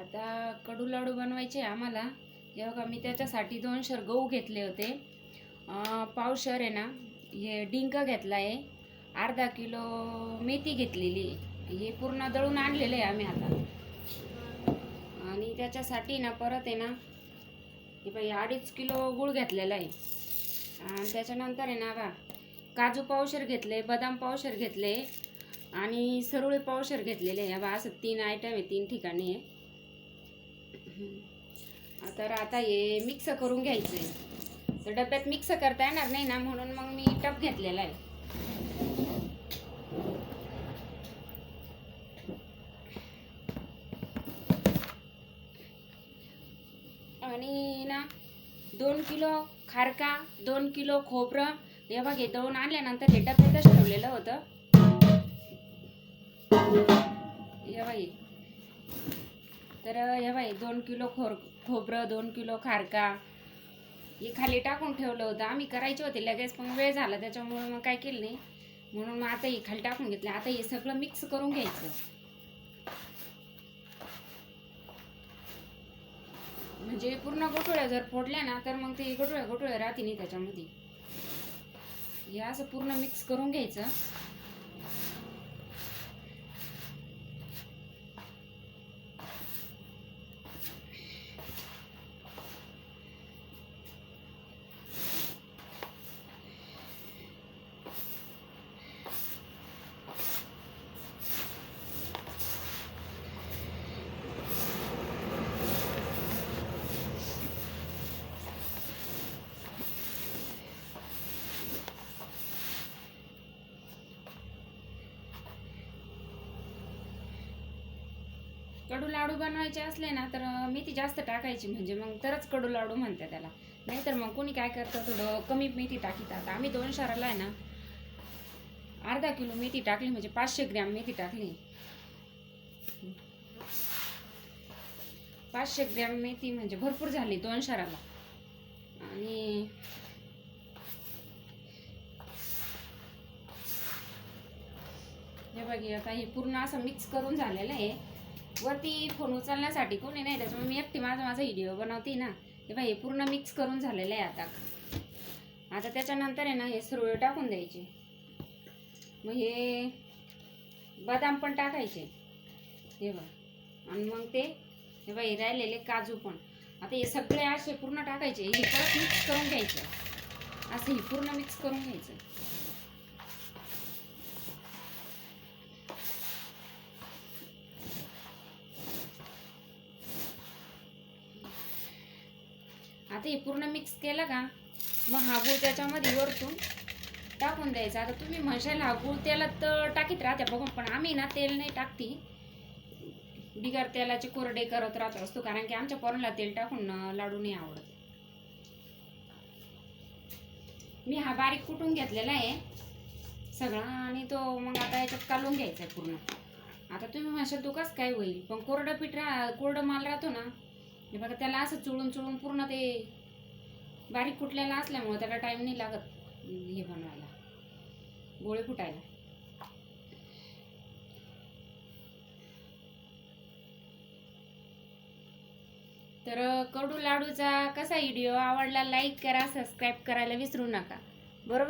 आता कडू लाडू बनवायचे आम्हाला. हे बघा मी त्याच्यासाठी दोन शर गहू घेतले होते. पावशर आहे ना हे डिंक घेतला आहे. अर्धा किलो मेथी घेतलेली हे पूर्ण दळून आणलेलं आहे आम्ही आता. आणि त्याच्यासाठी ना परत आहे ना हे बाई अडीच किलो गूळ घेतलेला आहे. आणि त्याच्यानंतर आहे ना बा काजू पावशर घेतले बदाम पावशर घेतले आणि सरुळे पावशर घेतलेले आहे. बा असं तीन आयटम आहे तीन ठिकाणी आहे. तर आता हे मिक्स करून घ्यायचं आहे तर डब्यात मिक्स करता येणार नाही ना म्हणून मग मी टप घेतलेला आहे. आणि ना दोन किलो खारका दोन किलो खोबरं हे बघ हे दळून आणल्यानंतर हे डब्यातच ठेवलेलं होतं. तर हे बाई दोन किलो खोर खोबरं दोन किलो खारका हे खाली टाकून ठेवलं होतं. आम्ही करायचे होते लगेच पण वेळ झाला त्याच्यामुळे मग काय केलं नाही. म्हणून मग आता हे खाली टाकून घेतलं. आता हे सगळं मिक्स करून घ्यायचं. म्हणजे पूर्ण गोटोळ्या जर फोडल्या ना तर मग ते गोटोळ्या गोटोळ्या राहते नाही त्याच्यामध्ये. हे असं पूर्ण मिक्स करून घ्यायचं. कडू लाडू बनवायचे असले ना तर मेथी जास्त टाकायची म्हणजे मग तरच कडू लाडू म्हणते त्याला. नाहीतर मग कोणी काय करतं थोडं कमी मेथी टाकीतात आम्ही दोन शाराला आहे ना अर्धा किलो मेथी टाकली म्हणजे पाचशे ग्रॅम मेथी टाकली. पाचशे ग्रॅम मेथी म्हणजे भरपूर झाली दोन शाराला आणि हे बघी आता हे पूर्ण असं मिक्स करून झालेलं आहे. वरती फोन उचलण्यासाठी कोणी नाही त्याच्यामुळे मी एकटी माझा माझा व्हिडिओ बनवते ना. हे बाई हे पूर्ण मिक्स करून झालेलं आहे आता. आता त्याच्यानंतर आहे ना हे सुरळ टाकून द्यायचे. मग हे बदाम पण टाकायचे. हे बघ. आणि मग ते हे बाई राहिलेले काजू पण. आता हे सगळे असे पूर्ण टाकायचे. हे परत मिक्स करून घ्यायचे. असं हे पूर्ण मिक्स करून घ्यायचं. आता हे पूर्ण मिक्स केलं का मग हा गूळ त्याच्यामध्ये वरतून टाकून द्यायचा. आता तुम्ही म्हणशाल हा गूळ तेलात तर टाकीत राहते बघून पण आम्ही ना तेल नाही टाकती. बिगर तेलाचे कोरडे करत राहत असतो कारण की आमच्या पोराला तेल टाकून लाडू नाही आवडत. मी हा बारीक कुटून घेतलेला आहे. सगळा आणि तो मग आता याच्यात कालून घ्यायचा आहे पूर्ण. आता तुम्ही म्हणशाल तू कसं काय होईल? पण कोरडं पीठ राह कोरडं माल राहतो ना हे बघा त्याला असं चुळून चुळून पूर्ण ते बारीक कुटलेला असल्यामुळे त्याला टाईम नाही लागत हे बनवायला. गोळे फुटायला तर कडू लाडूचा कसा व्हिडिओ आवडला लाईक करा सबस्क्राईब करायला विसरू नका. बरोबर